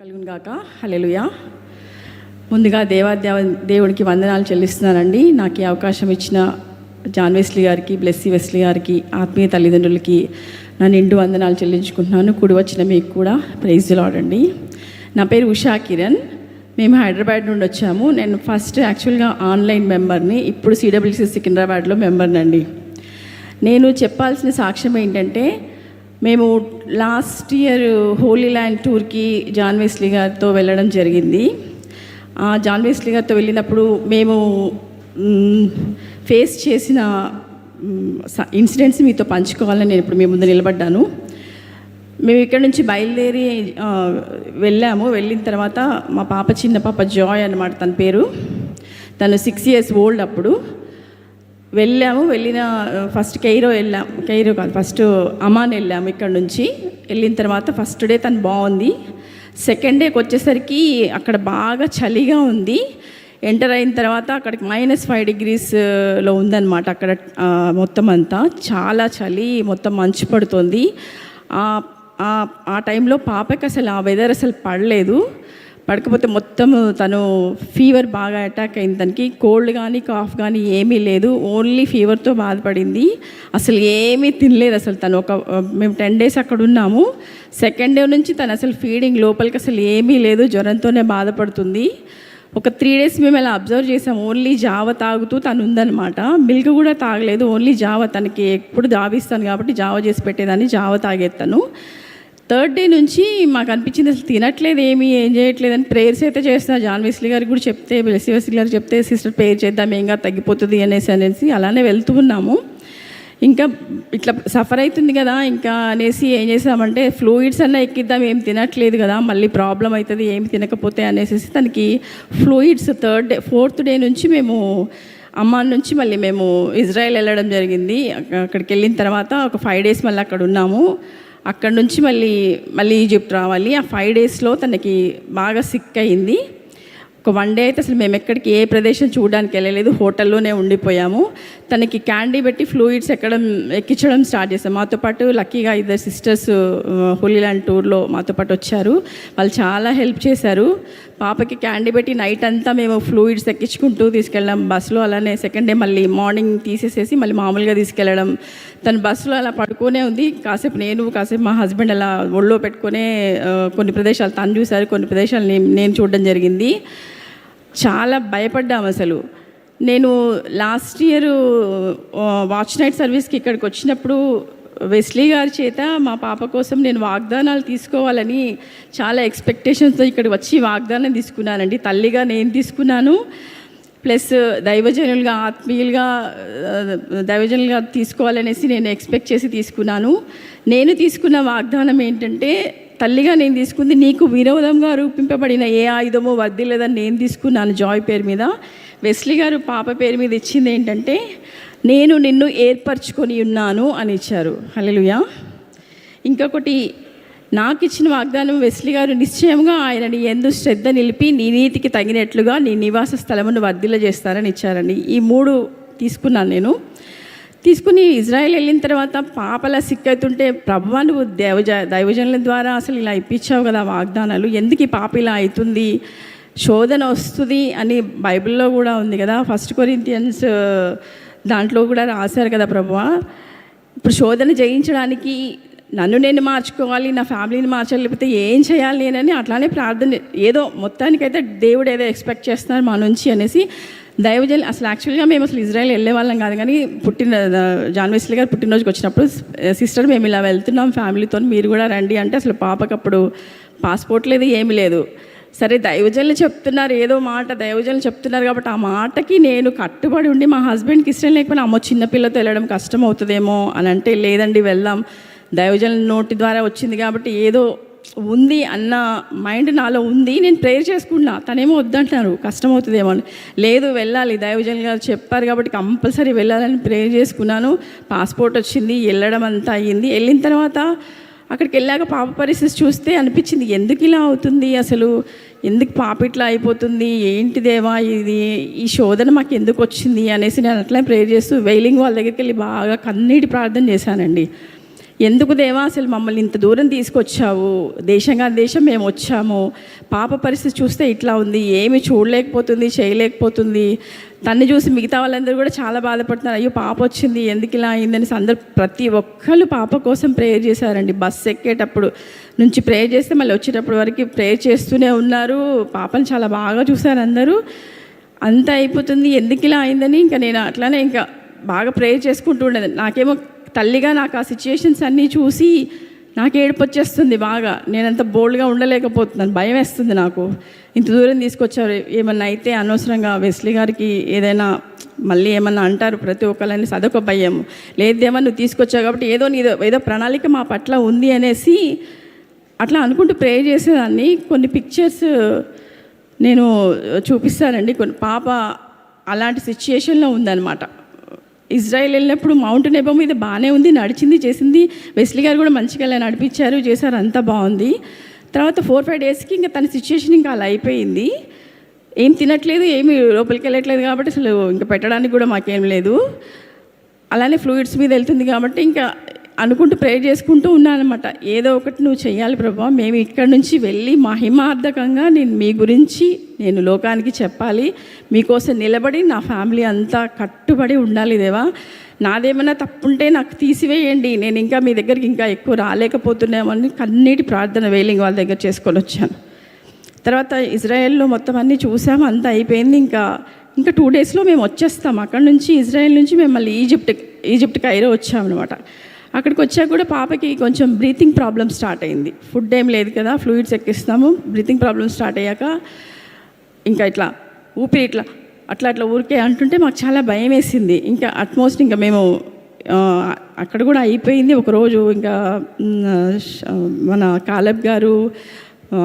కలుగును గాక హల్లెలూయా. ముందుగా దేవాదేవ దేవునికి వందనాలు చెల్లిస్తున్నానండి. నాకు ఈ అవకాశం ఇచ్చిన జాన్ వెస్లీ గారికి బ్లెస్సీ వెస్లీ గారికి ఆత్మీయ తల్లిదండ్రులకి నా నిండు వందనాలు చెల్లించుకుంటున్నాను. కుడి వచ్చిన మీకు కూడా ప్రైజులు ఆడండి నా పేరు ఉషా కిరణ్. మేము హైదరాబాద్ నుండి వచ్చాము. నేను ఫస్ట్ యాక్చువల్గా ఆన్లైన్ మెంబర్ని ఇప్పుడు సిడబ్ల్యూసి సికింద్రాబాద్లో మెంబర్నండి. నేను చెప్పాల్సిన సాక్ష్యం ఏంటంటే మేము లాస్ట్ ఇయర్ హోలీ ల్యాండ్ టూర్కి జాన్ వెస్లీ గారితో వెళ్ళడం జరిగింది. ఆ జాన్ వెస్లీ గారితో వెళ్ళినప్పుడు మేము ఫేస్ చేసిన ఇన్సిడెంట్స్ మీతో పంచుకోవాలని నేను ఇప్పుడు మీ ముందు నిలబడ్డాను. మేము ఇక్కడ నుంచి బయలుదేరి వెళ్ళాము. వెళ్ళిన తర్వాత మా పాప చిన్న పాప జాయ్ అనమాట తన పేరు. తను సిక్స్ ఇయర్స్ ఓల్డ్ అప్పుడు. వెళ్ళాము వెళ్ళిన ఫస్ట్ కైరో వెళ్ళాం. కైరో కాదు ఫస్ట్ అమాన్ వెళ్ళాము ఇక్కడ నుంచి. వెళ్ళిన తర్వాత ఫస్ట్ డే తను బాగుంది. సెకండ్ డేకి వచ్చేసరికి అక్కడ బాగా చలిగా ఉంది. ఎంటర్ అయిన తర్వాత అక్కడికి మైనస్ ఫైవ్ డిగ్రీస్లో ఉందన్నమాట అక్కడ మొత్తం అంతా. చాలా చలి మొత్తం మంచు పడుతుంది. ఆ- ఆ టైంలో పాపకి అసలు ఆ వెదర్ అసలు పడలేదు. పడకపోతే మొత్తం తను ఫీవర్ బాగా అటాక్ అయింది తనకి. కోల్డ్ కానీ కాఫ్ కానీ ఏమీ లేదు. ఓన్లీ ఫీవర్తో బాధపడింది. అసలు ఏమీ తినలేదు అసలు తను. ఒక మేము టెన్ డేస్ అక్కడ ఉన్నాము. సెకండ్ డే నుంచి తను అసలు ఫీడింగ్ లోపలికి అసలు ఏమీ లేదు. జ్వరంతోనే బాధపడుతుంది. ఒక త్రీ డేస్ మేము అలా అబ్జర్వ్ చేసాం ఓన్లీ జావ తాగుతూ తను ఉందన్నమాట. మిల్క్ కూడా తాగలేదు. ఓన్లీ జావ తనకి ఎప్పుడు జావిస్తాను కాబట్టి జావ చేసి పెట్టేదాన్ని. జావ తాగేస్తాను థర్డ్ డే నుంచి మాకు అనిపించింది అసలు తినట్లేదు ఏమి ఏం చేయట్లేదు అని ప్రేయర్స్ అయితే చేస్తున్నా జాన్ వెస్లీ గారికి కూడా చెప్తే వెస్లీ వెస్లీ గారు చెప్తే సిస్టర్ ప్రేయర్ చేద్దాం ఏంగా తగ్గిపోతుంది అనేసి అనేసి అలానే వెళ్తూ ఉన్నాము. ఇంకా ఇట్లా సఫర్ అవుతుంది కదా ఇంకా అనేసి ఏం చేసామంటే ఫ్లూయిడ్స్ అన్న ఎక్కిద్దాం ఏం తినట్లేదు కదా మళ్ళీ ప్రాబ్లం అవుతుంది ఏమి తినకపోతే అనేసి తనకి fluids third day fourth day నుంచి మేము అమ్మాన్ నుంచి మళ్ళీ మేము ఇజ్రాయెల్ వెళ్ళడం జరిగింది. అక్కడికి వెళ్ళిన తర్వాత ఒక ఫైవ్ డేస్ మళ్ళీ అక్కడ ఉన్నాము. అక్కడ నుంచి మళ్ళీ మళ్ళీ ఈజిప్ట్ రావాలి. ఆ ఫైవ్ డేస్లో తనకి బాగా సిక్ అయింది. ఒక వన్ డే అయితే అసలు మేము ఎక్కడికి ఏ ప్రదేశం చూడడానికి వెళ్ళలేదు. హోటల్లోనే ఉండిపోయాము. తనకి క్యాండీ పెట్టి ఫ్లూయిడ్స్ ఎక్కడం ఎక్కించడం స్టార్ట్ చేశాం మాతో పాటు లక్కీగా ఇద్దరు సిస్టర్స్ హోలీలాండ్ టూర్లో మాతో పాటు వచ్చారు. వాళ్ళు చాలా హెల్ప్ చేశారు. పాపకి క్యాండీ పెట్టి నైట్ అంతా మేము ఫ్లూయిడ్స్ ఎక్కించుకుంటూ తీసుకెళ్ళడం బస్సులో. అలానే సెకండ్ డే మళ్ళీ మార్నింగ్ తీసేసేసి మళ్ళీ మామూలుగా తీసుకెళ్ళడం. తన బస్సులో అలా పడుకునే ఉంది. కాసేపు నేను కాసేపు మా హస్బెండ్ అలా ఒళ్ళో పెట్టుకునే కొన్ని ప్రదేశాలు తను చూశారు. కొన్ని ప్రదేశాలు నేను నేను చూడడం జరిగింది. చాలా భయపడ్డాం అసలు. నేను లాస్ట్ ఇయర్ వాచ్ నైట్ సర్వీస్కి ఇక్కడికి వచ్చినప్పుడు వెస్లీ గారి చేత మా పాప కోసం నేను వాగ్దానాలు తీసుకోవాలని చాలా ఎక్స్పెక్టేషన్స్తో ఇక్కడ వచ్చి వాగ్దానం తీసుకున్నానండి. తల్లిగా నేను తీసుకున్నాను. ప్లస్ దైవజనులుగా ఆత్మీయులుగా దైవజనులుగా తీసుకోవాలనేసి నేను ఎక్స్పెక్ట్ చేసి తీసుకున్నాను. నేను తీసుకున్న వాగ్దానం ఏంటంటే తల్లిగా నేను తీసుకుంది నీకు వినోదంగా రూపింపబడిన ఏ ఆయుధమో వర్దిలేదని నేను తీసుకున్నాను జాయ్ పేరు మీద. వెస్లీ గారు పాప పేరు మీద ఇచ్చింది ఏంటంటే నేను నిన్ను ఏర్పరచుకొని ఉన్నాను అని ఇచ్చారు. హల్లెలూయా. ఇంకొకటి నాకు ఇచ్చిన వాగ్దానం వెస్లీ గారు నిశ్చయంగా ఆయనని ఎందు శ్రద్ధ నిలిపి నీ నీతికి తగినట్లుగా నీ నివాస స్థలమును వర్ధిల్ల చేస్తారని ఇచ్చారండి ఈ మూడు తీసుకున్నాను నేను. తీసుకుని ఇజ్రాయెల్ వెళ్ళిన తర్వాత పాపలా సిక్ అవుతుంటే నువ్వు దేవజ దైవజనుల ద్వారా అసలు ఇలా ఇప్పించావు కదా వాగ్దానాలు. ఎందుకు ఈ పాప ఇలా అవుతుంది? శోధన వస్తుంది అని బైబిల్లో కూడా ఉంది కదా. ఫస్ట్ కొరింతియన్స్ దాంట్లో కూడా రాశారు కదా ప్రభువా ఇప్పుడు శోధన జయించడానికి నన్ను నేను మార్చుకోవాలి నా ఫ్యామిలీని మార్చాలి లేకపోతే ఏం చేయాలి నేనని అట్లానే ప్రార్థన ఏదో మొత్తానికైతే దేవుడు ఏదో ఎక్స్పెక్ట్ చేస్తున్నారు మా నుంచి అనేసి దైవజన్ అసలు యాక్చువల్గా మేము అసలు ఇజ్రాయెల్ వెళ్ళే వాళ్ళం కాదు కానీ పుట్టిన జాన్వేస్లీ గారు పుట్టినరోజుకి వచ్చినప్పుడు సిస్టర్ మేము ఇలా వెళ్తున్నాం ఫ్యామిలీతో మీరు కూడా రండి అంటే అసలు పాపకప్పుడు పాస్పోర్ట్ లేదు ఏమీ లేదు. సరే దైవజనులు చెప్తున్నారు ఏదో మాట దైవజనులు చెప్తున్నారు కాబట్టి ఆ మాటకి నేను కట్టుబడి ఉండి మా హస్బెండ్కి ఇష్టం లేకపోయినా అమ్మో చిన్నపిల్లతో వెళ్ళడం కష్టం అవుతుందేమో అని అంటే లేదండి వెళ్దాం. దైవజనుల నోటి ద్వారా వచ్చింది కాబట్టి ఏదో ఉంది అన్న మైండ్ నాలో ఉంది నేను ప్రేయర్ చేసుకున్నా తనేమో వద్దంటున్నారు కష్టం అవుతుందేమో అని. లేదు వెళ్ళాలి. దైవజన్ గారు చెప్పారు కాబట్టి కంపల్సరీ వెళ్ళాలని ప్రేయర్ చేసుకున్నాను. పాస్పోర్ట్ వచ్చింది వెళ్ళడం అంతా అయ్యింది. వెళ్ళిన తర్వాత అక్కడికి వెళ్ళాక పాప పరిస్థితి చూస్తే అనిపించింది ఎందుకు ఇలా అవుతుంది అసలు? ఎందుకు పాప ఇట్లా అయిపోతుంది? ఏంటి దేవా ఇది? ఈ శోధన మాకు ఎందుకు వచ్చింది? అనేసి నేను అట్లనే ప్రేయర్ చేస్తూ వెయిలింగ్ వాళ్ళ దగ్గరికి వెళ్ళి బాగా కన్నీటి ప్రార్థన చేశానండి. ఎందుకు దేవా అసలు మమ్మల్ని ఇంత దూరం తీసుకొచ్చావు? దేశంగా దేశం మేము వచ్చాము. పాప పరిస్థితి చూస్తే ఇట్లా ఉంది. ఏమి చూడలేకపోతుంది చేయలేకపోతుంది. తన్ని చూసి మిగతా వాళ్ళందరూ కూడా చాలా బాధపడుతున్నారు. అయ్యో పాప వచ్చింది. ఎందుకు ఇలా అయిందని అందరు ప్రతి ఒక్కళ్ళు పాప కోసం ప్రేయర్ చేశారండి. బస్సు ఎక్కేటప్పుడు నుంచి ప్రేయర్ చేస్తే మళ్ళీ వచ్చేటప్పుడు వరకు ప్రేయర్ చేస్తూనే ఉన్నారు. పాపను చాలా బాగా చూశారు అందరూ. అంత అయిపోతుంది. ఎందుకు ఇలా అయిందని ఇంకా నేను అట్లానే ఇంకా బాగా ప్రేయర్ చేసుకుంటూ ఉండేది. నాకేమో తల్లిగా నాకు ఆ సిచ్యుయేషన్స్ అన్నీ చూసి నాకు ఏడుపు వచ్చేస్తుంది బాగా. నేనంత బోల్డ్గా ఉండలేకపోతున్నాను. భయం వేస్తుంది నాకు. ఇంత దూరం తీసుకొచ్చారు ఏమన్నా అయితే అనవసరంగా వెస్లీ గారికి ఏదైనా మళ్ళీ ఏమన్నా అంటారు ప్రతి ఒక్కళ్ళని సదొక భయం. లేదేమో నువ్వు తీసుకొచ్చావు కాబట్టి ఏదో నీదో ఏదో ప్రణాళిక మా పట్ల ఉంది అనేసి అట్లా అనుకుంటూ ప్రే చేసేదాన్ని. కొన్ని పిక్చర్స్ నేను చూపిస్తానండి. కొన్ని పాప అలాంటి సిచ్యుయేషన్లో ఉందన్నమాట. ఇజ్రాయెల్ వెళ్ళినప్పుడు మౌంట్ నెబో మీద బాగానే ఉంది నడిచింది చేసింది. వెస్లీ గారు కూడా మంచిగా నడిపించారు చేశారు అంతా బాగుంది. తర్వాత ఫోర్ ఫైవ్ డేస్కి ఇంకా తన సిచ్యుయేషన్ ఇంకా అలా అయిపోయింది. ఏం తినట్లేదు ఏమి లోపలికి వెళ్ళట్లేదు కాబట్టి అసలు ఇంకా పెట్టడానికి కూడా మాకేం లేదు. అలానే ఫ్లూయిడ్స్ మీద వెళ్తుంది కాబట్టి ఇంకా అనుకుంటూ ప్రే చేసుకుంటూ ఉన్నానమాట ఏదో ఒకటి నువ్వు చేయాలి ప్రభా. మేము ఇక్కడ నుంచి వెళ్ళి మహిమార్థకంగా నేను మీ గురించి నేను లోకానికి చెప్పాలి. మీకోసం నిలబడి నా ఫ్యామిలీ అంతా కట్టుబడి ఉండాలి దేవా. నాదేమైనా తప్పుంటే నాకు తీసివేయండి. నేను ఇంకా మీ దగ్గరికి ఇంకా ఎక్కువ రాలేకపోతున్నామని కన్నీటి ప్రార్థన వేలింగ్ వాళ్ళ దగ్గర చేసుకొని వచ్చాను. తర్వాత ఇజ్రాయెల్లో మొత్తం అన్నీ చూసాము అంతా అయిపోయింది. ఇంకా ఇంకా టూ డేస్లో మేము వచ్చేస్తాం. అక్కడ నుంచి ఇజ్రాయెల్ నుంచి మేము మళ్ళీ ఈజిప్ట్ ఈజిప్ట్ కైరో వచ్చామన్నమాట. అక్కడికి వచ్చాక కూడా పాపకి కొంచెం బ్రీతింగ్ ప్రాబ్లమ్ స్టార్ట్ అయింది. ఫుడ్ ఏం లేదు కదా ఫ్లూయిడ్స్ ఎక్కిస్తాము బ్రీతింగ్ ప్రాబ్లమ్ స్టార్ట్ అయ్యాక ఇంకా ఇట్లా ఊపిరి ఇట్లా అట్లా అట్లా ఊరికే అంటుంటే మాకు చాలా భయం వేసింది. ఇంకా అట్మోస్ట్ ఇంకా మేము అక్కడ కూడా అయిపోయింది. ఒకరోజు ఇంకా మన కాలబ్ గారు ఆ,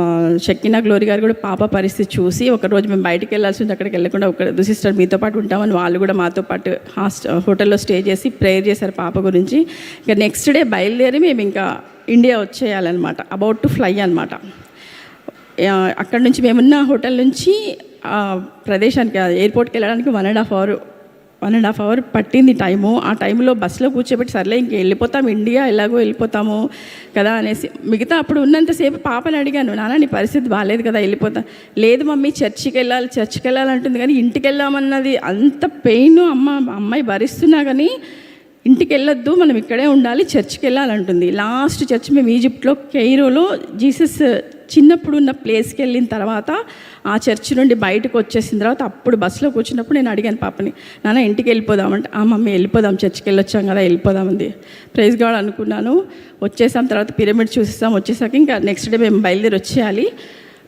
షక్కినా గ్లోరీ గారు కూడా పాప పరిస్థితి చూసి ఒకరోజు మేము బయటకు వెళ్ళాల్సి ఉంది. అక్కడికి వెళ్ళకుండా ఒక సిస్టర్ మీతో పాటు ఉంటామని వాళ్ళు కూడా మాతో పాటు హాస్ట్ హోటల్లో స్టే చేసి ప్రేయర్ చేశారు పాప గురించి. ఇంకా నెక్స్ట్ డే బయలుదేరి మేము ఇంకా ఇండియా వచ్చేయాలన్నమాట. అబౌట్ టు ఫ్లై అనమాట అక్కడ నుంచి మేమున్న హోటల్ నుంచి ప్రదేశానికి ఎయిర్పోర్ట్కి వెళ్ళడానికి one and half hour one and half hour పట్టింది టైము. ఆ టైంలో బస్సులో కూర్చోబెట్టి సర్లే ఇంక వెళ్ళిపోతాం ఇండియా ఎలాగో వెళ్ళిపోతాము కదా అనేసి. మిగతా అప్పుడు ఉన్నంతసేపు పాపని అడిగాను నాన్న నీ పరిస్థితి బాగాలేదు కదా వెళ్ళిపోతా. లేదు మమ్మీ చర్చికి వెళ్ళాలి చర్చికి వెళ్ళాలంటుంది కానీ ఇంటికి వెళ్ళామన్నది అంత పెయిన్ అమ్మ అమ్మాయి భరిస్తున్నా కానీ ఇంటికి వెళ్ళొద్దు మనం ఇక్కడే ఉండాలి చర్చికి వెళ్ళాలంటుంది లాస్ట్ చర్చ్ మేము ఈజిప్ట్లో కెయిరోలో జీసస్ చిన్నప్పుడు ఉన్న ప్లేస్కి వెళ్ళిన తర్వాత ఆ చర్చ్ నుండి బయటకు వచ్చేసిన తర్వాత అప్పుడు బస్సులో కూర్చున్నప్పుడు నేను అడిగాను పాపని నాన్న ఇంటికి వెళ్ళిపోదామంటే ఆ మమ్మీ వెళ్ళిపోదాం చర్చ్కి వెళ్ళొచ్చాం కదా వెళ్ళిపోదామంది ప్రైజ్ గాడ్ అనుకున్నాను. వచ్చేసాం తర్వాత పిరమిడ్ చూసేసాం. వచ్చేసాక ఇంకా నెక్స్ట్ డే మేము బయలుదేరి వచ్చేయాలి.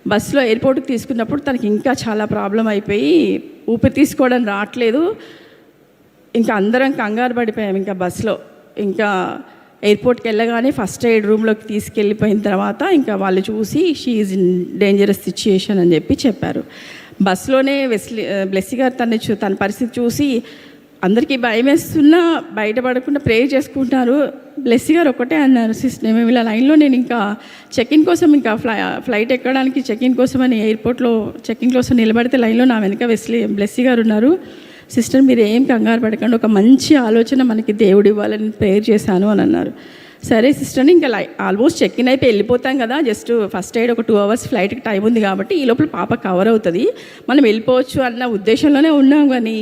బస్సులో ఎయిర్పోర్ట్కి తీసుకున్నప్పుడు తనకి ఇంకా చాలా ప్రాబ్లం అయిపోయి ఊపిరి తీసుకోవడం రావట్లేదు. ఇంకా అందరం కంగారు పడిపోయాం ఇంకా బస్సులో. ఇంకా ఎయిర్పోర్ట్కి వెళ్ళగానే ఫస్ట్ ఎయిడ్ రూమ్లోకి తీసుకెళ్ళిపోయిన తర్వాత ఇంకా వాళ్ళు చూసి she is in dangerous situation అని చెప్పి చెప్పారు. బస్సులోనే వెస్లీ బ్లెస్సీ గారు తన చూ తన పరిస్థితి చూసి అందరికీ భయం వేస్తున్నా బయటపడకుండా ప్రే చేసుకుంటున్నారు. బ్లెస్సీ గారు ఒకటే అన్నారు సిస్టర్ మేము ఇలా లైన్లో నేను ఇంకా చెక్ ఇన్ కోసం ఇంకా ఫ్లై ఫ్లైట్ ఎక్కడానికి చెక్ ఇన్ కోసం అని ఎయిర్పోర్ట్లో చెక్ ఇన్ కోసం నిలబడితే లైన్లో నా వెనుక వెస్లీ బ్లెస్సీ గారు ఉన్నారు. సిస్టర్ మీరు ఏం కంగారు పడకండి. ఒక మంచి ఆలోచన మనకి దేవుడు ఇవ్వాలని ప్రేయర్ చేశాను అని అన్నారు. సరే సిస్టర్ ఇంకా లై ఆల్మోస్ట్ చెక్ ఇన్ అయిపోయి వెళ్ళిపోతాం కదా. జస్ట్ ఫస్ట్ ఎయిడ్ ఒక టూ అవర్స్ ఫ్లైట్కి టైం ఉంది కాబట్టి ఈ లోపల పాప కవర్ అవుతుంది. మనం వెళ్ళిపోవచ్చు అన్న ఉద్దేశంలోనే ఉన్నాం కానీ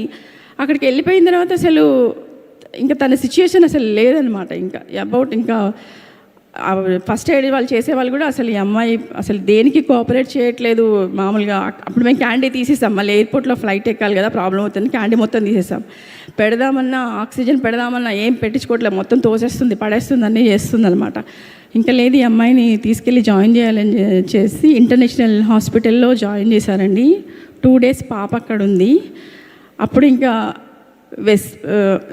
అక్కడికి వెళ్ళిపోయిన తర్వాత అసలు ఇంకా తన సిచ్యుయేషన్ అసలు లేదనమాట ఇంకా అబౌట్ ఇంకా ఫస్ట్ ఎయిడ్ వాళ్ళు చేసే వాళ్ళు కూడా అసలు ఈ అమ్మాయి అసలు దేనికి కోఆపరేట్ చేయట్లేదు మామూలుగా. అప్పుడు మేము క్యాండీ తీసేసాం. మళ్ళీ ఎయిర్పోర్ట్లో ఫ్లైట్ ఎక్కాలి కదా ప్రాబ్లం అవుతుంది. క్యాండీ మొత్తం తీసేసాం. పెడదామన్నా ఆక్సిజన్ పెడదామన్నా ఏం పెట్టించుకోవట్లేదు. మొత్తం తోసేస్తుంది పడేస్తుంది అన్నీ చేస్తుంది అనమాట ఇంకా లేదు ఈ అమ్మాయిని తీసుకెళ్ళి జాయిన్ చేయాలని చేసి ఇంటర్నేషనల్ హాస్పిటల్లో జాయిన్ చేశారండి. టూ డేస్ పాప అక్కడ ఉంది. అప్పుడు ఇంకా వెస్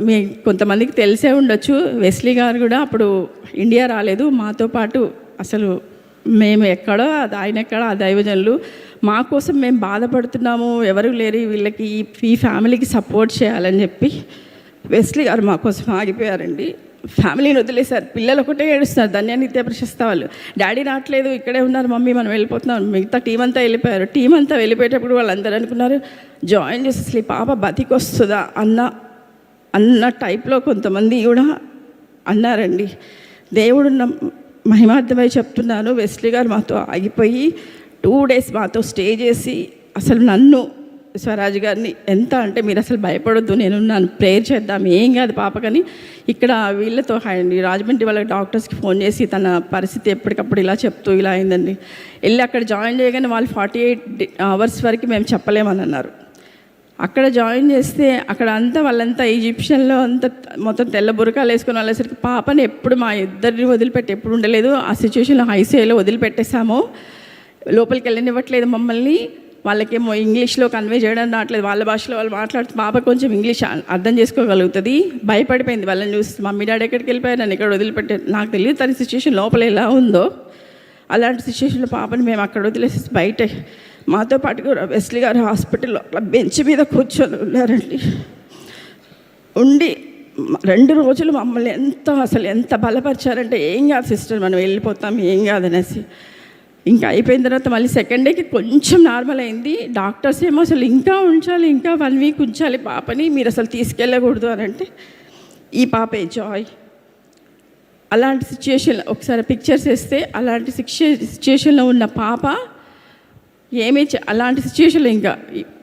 మీ కొంతమందికి తెలిసే ఉండొచ్చు. వెస్లీ గారు కూడా అప్పుడు ఇండియా రాలేదు. మాతో పాటు అసలు మేము ఎక్కడో అది ఆయన ఎక్కడో ఆ దైవజనులు. మా కోసం మేము బాధపడుతున్నాము. ఎవరు లేరు. వీళ్ళకి ఈ- ఈ ఫ్యామిలీకి సపోర్ట్ చేయాలని చెప్పి వెస్లీ గారు మా కోసం ఆగిపోయారండి. ఫ్యామిలీని వదిలేశారు. పిల్లలు ఒకటే ఏడుస్తున్నారు. ధన్య నిత్య ప్రశస్త వాళ్ళు. డాడీ రావట్లేదు ఇక్కడే ఉన్నారు మమ్మీ మనం వెళ్ళిపోతున్నాం. మిగతా టీం అంతా వెళ్ళిపోయారు. టీం అంతా వెళ్ళిపోయేటప్పుడు వాళ్ళందరూ అనుకున్నారు జాయిన్ చేసి అసలు ఈ పాప బతికొస్తుందా? అన్న అన్న టైప్లో కొంతమంది కూడా అన్నారండి. దేవుడు మహిమార్థమై చెప్తున్నాను. వెస్లీ గారు మాతో ఆగిపోయి టూ డేస్ మాతో స్టే చేసి అసలు నన్ను స్వరాజ్ గారిని ఎంత అంటే మీరు అసలు భయపడొద్దు నేను నన్ను ప్రేయర్ చేద్దాం ఏం కాదు పాపకని ఇక్కడ వీళ్ళతో హై- రాజమండ్రి వాళ్ళ డాక్టర్స్కి ఫోన్ చేసి తన పరిస్థితి ఎప్పటికప్పుడు ఇలా చెప్తూ ఇలా అయిందండి. వెళ్ళి అక్కడ జాయిన్ చేయగానే వాళ్ళు ఫార్టీ ఎయిట్ అవర్స్ వరకు మేము చెప్పలేమని అన్నారు. అక్కడ జాయిన్ చేస్తే అక్కడ అంతా వాళ్ళంతా ఈజిప్షియన్లో అంతా మొత్తం తెల్ల బురకాలు వేసుకుని వాళ్ళేసరికి పాపని ఎప్పుడు మా ఇద్దరిని వదిలిపెట్టి ఎప్పుడు ఉండలేదు. ఆ సిచ్యువేషన్లో హైసేలో వదిలిపెట్టేసాము లోపలికి వెళ్ళనివ్వట్లేదు మమ్మల్ని. వాళ్ళకేమో ఇంగ్లీష్లో కన్వే చేయడం రావట్లేదు. వాళ్ళ భాషలో వాళ్ళు మాట్లాడుతూ పాప కొంచెం ఇంగ్లీష్ అర్థం చేసుకోగలుగుతుంది. భయపడిపోయింది వాళ్ళని చూసి. మమ్మీ డాడీ ఎక్కడికి వెళ్ళిపోయారు? నన్ను ఇక్కడ వదిలిపెట్టారు నాకు తెలియదు తన సిచ్యువేషన్ లోపల ఎలా ఉందో. అలాంటి సిచ్యువేషన్లో పాపని మేము అక్కడ వదిలేసి బయట మాతో పాటు కూడా వెస్లీ గారు హాస్పిటల్లో అట్లా బెంచ్ మీద కూర్చొని ఉన్నారండి. ఉండి రెండు రోజులు మమ్మల్ని ఎంత అసలు ఎంత బలపరిచారంటే ఏం కాదు సిస్టర్ మనం వెళ్ళిపోతాం ఏం కాదనేసి. ఇంకా అయిపోయిన తర్వాత మళ్ళీ సెకండ్ డేకి కొంచెం నార్మల్ అయింది. డాక్టర్స్ ఏమో అసలు ఇంకా ఉంచాలి ఇంకా వన్ వీక్ ఉంచాలి పాపని మీరు అసలు తీసుకెళ్ళకూడదు అని అంటే ఈ పాపే జాయ్ అలాంటి సిచ్యుయేషన్ ఒకసారి పిక్చర్స్ వేస్తే అలాంటి సిచ్యు సిచ్యుయేషన్లో ఉన్న పాప ఏమీ అలాంటి సిచ్యువేషన్లో ఇంకా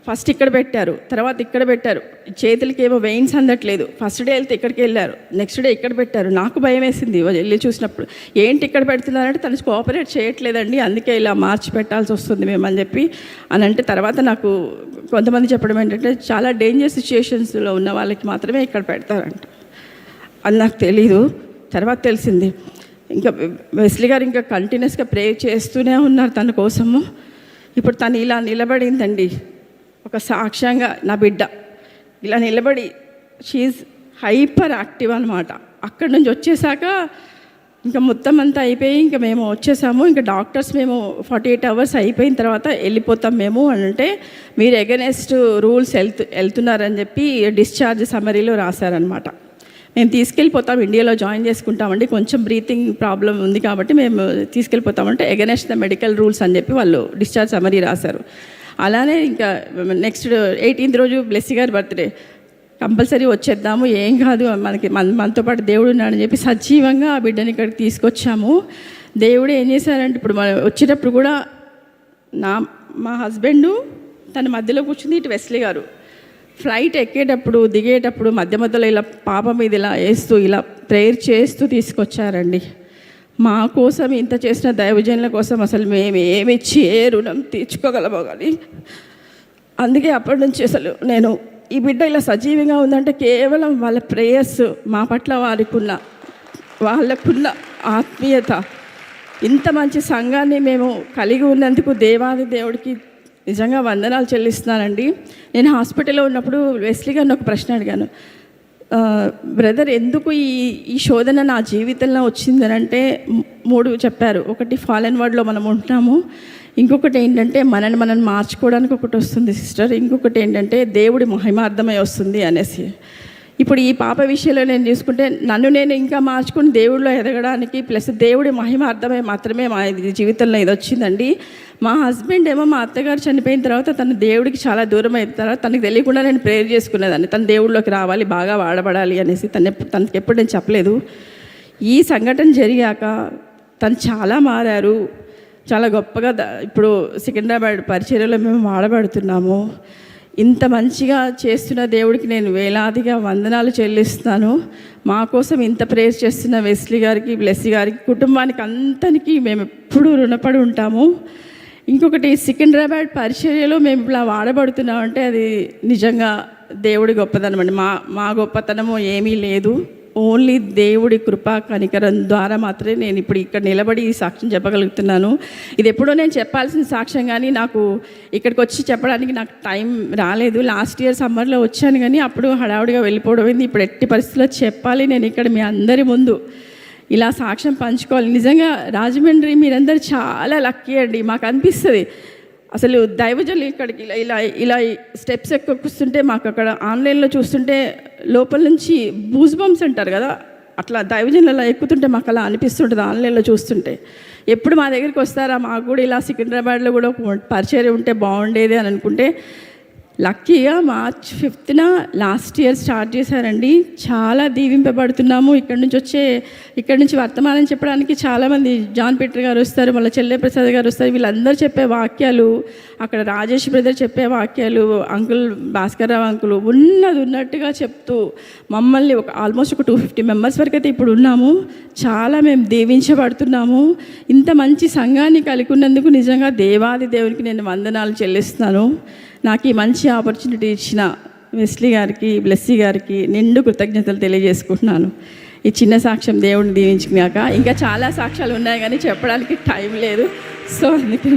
ఫస్ట్ ఇక్కడ పెట్టారు తర్వాత ఇక్కడ పెట్టారు. చేతులకి ఏమో వెయిన్స్ అందట్లేదు. ఫస్ట్ డే వెళ్తే ఇక్కడికి వెళ్ళారు. నెక్స్ట్ డే ఇక్కడ పెట్టారు. నాకు భయం వేసింది. వెళ్ళి చూసినప్పుడు ఏంటి ఇక్కడ పెడుతున్నారంటే తను కోఆపరేట్ చేయట్లేదండి. అందుకే ఇలా మార్చి పెట్టాల్సి వస్తుంది మేము అని చెప్పి అని అంటే తర్వాత నాకు కొంతమంది చెప్పడం ఏంటంటే చాలా డేంజర్ సిచ్యుయేషన్స్లో ఉన్న వాళ్ళకి మాత్రమే ఇక్కడ పెడతారంట. అది నాకు తెలీదు. తర్వాత తెలిసింది. ఇంకా వెస్లీ గారు ఇంకా కంటిన్యూస్గా ప్రే చేస్తూనే ఉన్నారు తన కోసము. ఇప్పుడు తను ఇలా నిలబడిందండి. ఒక సాక్ష్యంగా నా బిడ్డ ఇలా నిలబడి షీఈ్ హైపర్ యాక్టివ్ అనమాట అక్కడి నుంచి వచ్చేసాక ఇంకా మొత్తం అంతా అయిపోయి ఇంకా మేము వచ్చేసాము. ఇంకా డాక్టర్స్ మేము ఫార్టీ ఎయిట్ అవర్స్ అయిపోయిన తర్వాత వెళ్ళిపోతాం మేము అని అంటే మీరు ఎగనెస్ట్ రూల్స్ వెళ్తు వెళ్తున్నారని చెప్పి డిశ్చార్జ్ సమరీలో రాశారనమాట మేము తీసుకెళ్ళిపోతాం ఇండియాలో జాయిన్ చేసుకుంటామండి. కొంచెం బ్రీతింగ్ ప్రాబ్లం ఉంది కాబట్టి మేము తీసుకెళ్ళిపోతామంటే ఎగనెస్ట్ ద మెడికల్ రూల్స్ అని చెప్పి వాళ్ళు డిశ్చార్జ్ సమరీ రాశారు. అలానే ఇంకా నెక్స్ట్ ఎయిటీన్త్ రోజు బ్లెస్సీ గారి బర్త్డే. కంపల్సరీ వచ్చేద్దాము ఏం కాదు మనకి మన మనతో పాటు దేవుడు ఉన్నాడని చెప్పి సజీవంగా ఆ బిడ్డని ఇక్కడికి తీసుకొచ్చాము. దేవుడు ఏం చేశారంటే ఇప్పుడు మనం వచ్చేటప్పుడు కూడా నా మా హస్బెండు తన మధ్యలో కూర్చుంది ఇటు వెస్లీ గారు. ఫ్లైట్ ఎక్కేటప్పుడు దిగేటప్పుడు మధ్య మధ్యలో ఇలా పాప మీద ఇలా వేస్తూ ఇలా ప్రేయర్ చేస్తూ తీసుకొచ్చారండి. మా కోసం ఇంత చేసిన దైవజనుల కోసం అసలు మేము ఏమిచ్చి ఏ రుణం తీర్చుకోగలమో కానీ అందుకే అప్పటి నుంచి అసలు నేను ఈ బిడ్డ ఇలా సజీవంగా ఉందంటే కేవలం వాళ్ళ ప్రేయర్స్ మా పట్ల వారికున్న వాళ్ళకున్న ఆత్మీయత. ఇంత మంచి సంఘాన్ని మేము కలిగి ఉన్నందుకు దేవాది దేవుడికి నిజంగా వందనాలు చెల్లిస్తున్నానండి. నేను హాస్పిటల్లో ఉన్నప్పుడు వెస్లీ గారిని ఒక ప్రశ్న అడిగాను. బ్రదర్ ఎందుకు ఈ ఈ శోధన నా జీవితంలో వచ్చిందని అంటే మూడు చెప్పారు. ఒకటి ఫాలెన్ వర్డ్లో మనం ఉంటున్నాము ఇంకొకటి ఏంటంటే మనని మనం మార్చుకోవడానికి ఒకటి వస్తుంది సిస్టర్. ఇంకొకటి ఏంటంటే దేవుడి మహిమార్థమై వస్తుంది అనేసి. ఇప్పుడు ఈ పాప విషయంలో నేను చూసుకుంటే నన్ను నేను ఇంకా మార్చుకుని దేవుడిలో ఎదగడానికి ప్లస్ దేవుడి మహిమార్థమై మాత్రమే మా ఇది జీవితంలో ఇది వచ్చిందండి. మా హస్బెండ్ ఏమో మా అత్తగారు చనిపోయిన తర్వాత తను దేవుడికి చాలా దూరం అయిన తర్వాత తనకు తెలియకుండా నేను ప్రేయర్ చేసుకునేదాన్ని. తను దేవుడిలోకి రావాలి బాగా వాడబడాలి అనేసి తను తనకి ఎప్పుడు నేను చెప్పలేదు. ఈ సంఘటన జరిగాక తను చాలా మారారు. చాలా గొప్పగా ఇప్పుడు సికింద్రాబాద్ పరిచర్యలో మేము వాడబడుతున్నాము. ఇంత మంచిగా చేస్తున్న దేవుడికి నేను వేలాదిగా వందనాలు చెల్లిస్తున్నాను. మా కోసం ఇంత ప్రేయర్ చేస్తున్న వెస్లీ గారికి బ్లెస్సీ గారికి కుటుంబానికి అంతనికి మేము ఎప్పుడూ రుణపడి ఉంటాము. ఇంకొకటి సికింద్రాబాద్ పరిచర్యలో మేము ఇలా వాడబడుతున్నామంటే అది నిజంగా దేవుడి గొప్పతనం అండి మా మా గొప్పతనము ఏమీ లేదు. ఓన్లీ దేవుడి కృపా కనికరం ద్వారా మాత్రమే నేను ఇప్పుడు ఇక్కడ నిలబడి ఈ సాక్ష్యం చెప్పగలుగుతున్నాను. ఇది ఎప్పుడో నేను చెప్పాల్సిన సాక్ష్యం కానీ నాకు ఇక్కడికి వచ్చి చెప్పడానికి నాకు టైం రాలేదు. లాస్ట్ ఇయర్ సమ్మర్లో వచ్చాను కానీ అప్పుడు హడావుడిగా వెళ్ళిపోవడం అయింది ఇప్పుడు ఎట్టి పరిస్థితుల్లో చెప్పాలి. నేను ఇక్కడ మీ అందరి ముందు ఇలా సాక్ష్యం పంచుకోవాలి. నిజంగా రాజమండ్రి మీరందరూ చాలా లక్కీ అండి. మాకు అనిపిస్తుంది. అసలు దైవజనులు ఇక్కడికి ఇలా ఇలా ఇలా స్టెప్స్ ఎక్కుస్తుంటే మాకు అక్కడ ఆన్లైన్లో చూస్తుంటే లోపల నుంచి బూజ్బంప్స్ అంటారు కదా అట్లా దైవజనులు అలా ఎక్కుతుంటే మాకు అలా అనిపిస్తుంటుంది ఆన్లైన్లో చూస్తుంటే. ఎప్పుడు మా దగ్గరికి వస్తారా? మాకు కూడా ఇలా సికింద్రాబాద్లో కూడా ఒక పరిచయం ఉంటే బాగుండేది అని అనుకుంటే లక్కీగా మార్చ్ ఫిఫ్త్న లాస్ట్ ఇయర్ స్టార్ట్ చేశారండి. చాలా దీవింపబడుతున్నాము. ఇక్కడ నుంచి వచ్చే ఇక్కడ నుంచి వర్తమానం చెప్పడానికి చాలామంది జాన్ పీటర్ గారు వస్తారు మళ్ళీ చెల్లె ప్రసాద్ గారు వస్తారు. వీళ్ళందరూ చెప్పే వాక్యాలు అక్కడ రాజేష్ బ్రదర్ చెప్పే వాక్యాలు అంకుల్ భాస్కర్ రావు అంకుల్ ఉన్నది ఉన్నట్టుగా చెప్తూ మమ్మల్ని ఒక ఆల్మోస్ట్ ఒక టూ ఫిఫ్టీ మెంబర్స్ వరకు అయితే ఇప్పుడు ఉన్నాము. చాలా మేము దీవించబడుతున్నాము. ఇంత మంచి సంఘాన్ని కలిగి ఉన్నందుకు నిజంగా దేవాది దేవునికి నేను వందనాలు చెల్లిస్తున్నాను. నాకు ఈ మంచి ఆపర్చునిటీ ఇచ్చిన వెస్లీ గారికి బ్లెస్సీ గారికి నిండు కృతజ్ఞతలు తెలియజేసుకుంటున్నాను. ఈ చిన్న సాక్ష్యం దేవుడిని దీవించుకున్నాక ఇంకా చాలా సాక్ష్యాలు ఉన్నాయి కానీ చెప్పడానికి టైం లేదు. సో అందుకే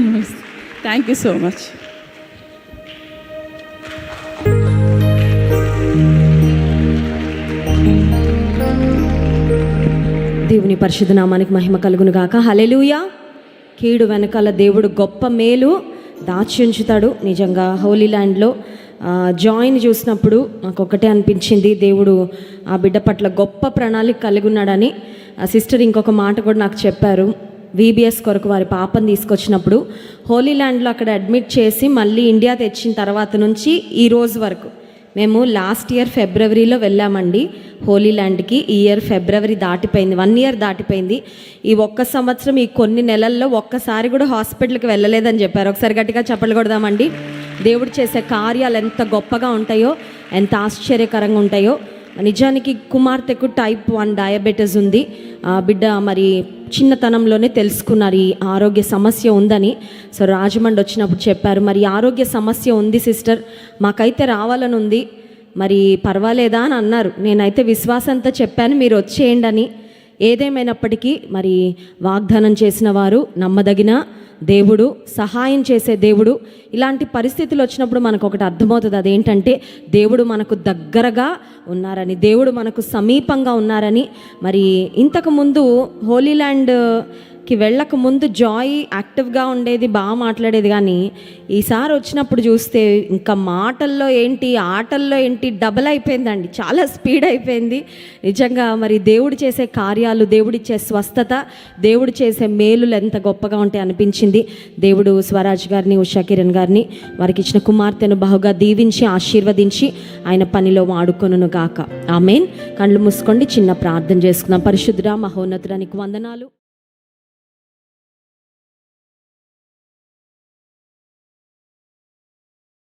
థ్యాంక్ యూ సో మచ్. దేవుని పరిశుద్ధ నామానికి మహిమ కలుగును గాక హలెలుయా కీడు వెనకాల దేవుడు గొప్ప మేలు. దాచి ఉంచుతాడు నిజంగా హోలీ ల్యాండ్లో జాయిన్ చూసినప్పుడు నాకు ఒకటే అనిపించింది. దేవుడు ఆ బిడ్డ పట్ల గొప్ప ప్రణాళిక కలిగి ఉన్నాడని ఆ సిస్టర్ ఇంకొక మాట కూడా నాకు చెప్పారు. వీబీఎస్ కొరకు వారి పాపను తీసుకొచ్చినప్పుడు హోలీ ల్యాండ్లో అక్కడ అడ్మిట్ చేసి మళ్ళీ ఇండియా తెచ్చిన తర్వాత నుంచి ఈ రోజు వరకు మేము లాస్ట్ ఇయర్ ఫిబ్రవరిలో వెళ్ళామండి. హోలీ ల్యాండ్కి ఈ ఇయర్ ఫిబ్రవరి దాటిపోయింది. వన్ ఇయర్ దాటిపోయింది. ఈ ఒక్క సంవత్సరం ఈ కొన్ని నెలల్లో ఒక్కసారి కూడా హాస్పిటల్కి వెళ్ళలేదని చెప్పారు. ఒకసారి గట్టిగా చెప్పలు కొడదామండి. దేవుడు చేసే కార్యాలు ఎంత గొప్పగా ఉంటాయో ఎంత ఆశ్చర్యకరంగా ఉంటాయో నిజానికి కుమార్తెకు టైప్ వన్ డయాబెటీస్ ఉంది. ఆ బిడ్డ మరి చిన్నతనంలోనే తెలుసుకున్నారు ఈ ఆరోగ్య సమస్య ఉందని. సో రాజమండ్రి వచ్చినప్పుడు చెప్పారు మరి ఆరోగ్య సమస్య ఉంది సిస్టర్. మాకైతే రావాలని ఉంది. మరి పర్వాలేదా? అని అన్నారు. నేనైతే విశ్వాసంతో చెప్పాను మీరు వచ్చేయండి అని. ఏదేమైనప్పటికీ మరి వాగ్దానం చేసిన వారు నమ్మదగిన దేవుడు సహాయం చేసే దేవుడు. ఇలాంటి పరిస్థితులు వచ్చినప్పుడు మనకు ఒకటి అర్థమవుతుంది. అదేంటంటే దేవుడు మనకు దగ్గరగా ఉన్నారని దేవుడు మనకు సమీపంగా ఉన్నారని. మరి ఇంతకుముందు హోలీ ల్యాండ్ కి వెళ్ళక ముందు జాయ్ యాక్టివ్గా ఉండేది బాగా మాట్లాడేది. కానీ ఈసారి వచ్చినప్పుడు చూస్తే ఇంకా మాటల్లో ఏంటి ఆటల్లో ఏంటి డబల్ అయిపోయిందండి. చాలా స్పీడ్ అయిపోయింది. నిజంగా మరి దేవుడు చేసే కార్యాలు దేవుడిచ్చే స్వస్థత దేవుడు చేసే మేలులు ఎంత గొప్పగా ఉంటాయి అనిపించింది. దేవుడు స్వరాజ్ గారిని ఉషా కిరణ్ గారిని వారికి ఇచ్చిన కుమార్తెను బహుగా దీవించి ఆశీర్వదించి ఆయన పనిలో వాడుకొనును గాక ఆమెన్. కళ్ళు మూసుకోండి చిన్న ప్రార్థన చేసుకుందాం. పరిశుద్ధుడా మహోన్నతుడానికి వందనాలు.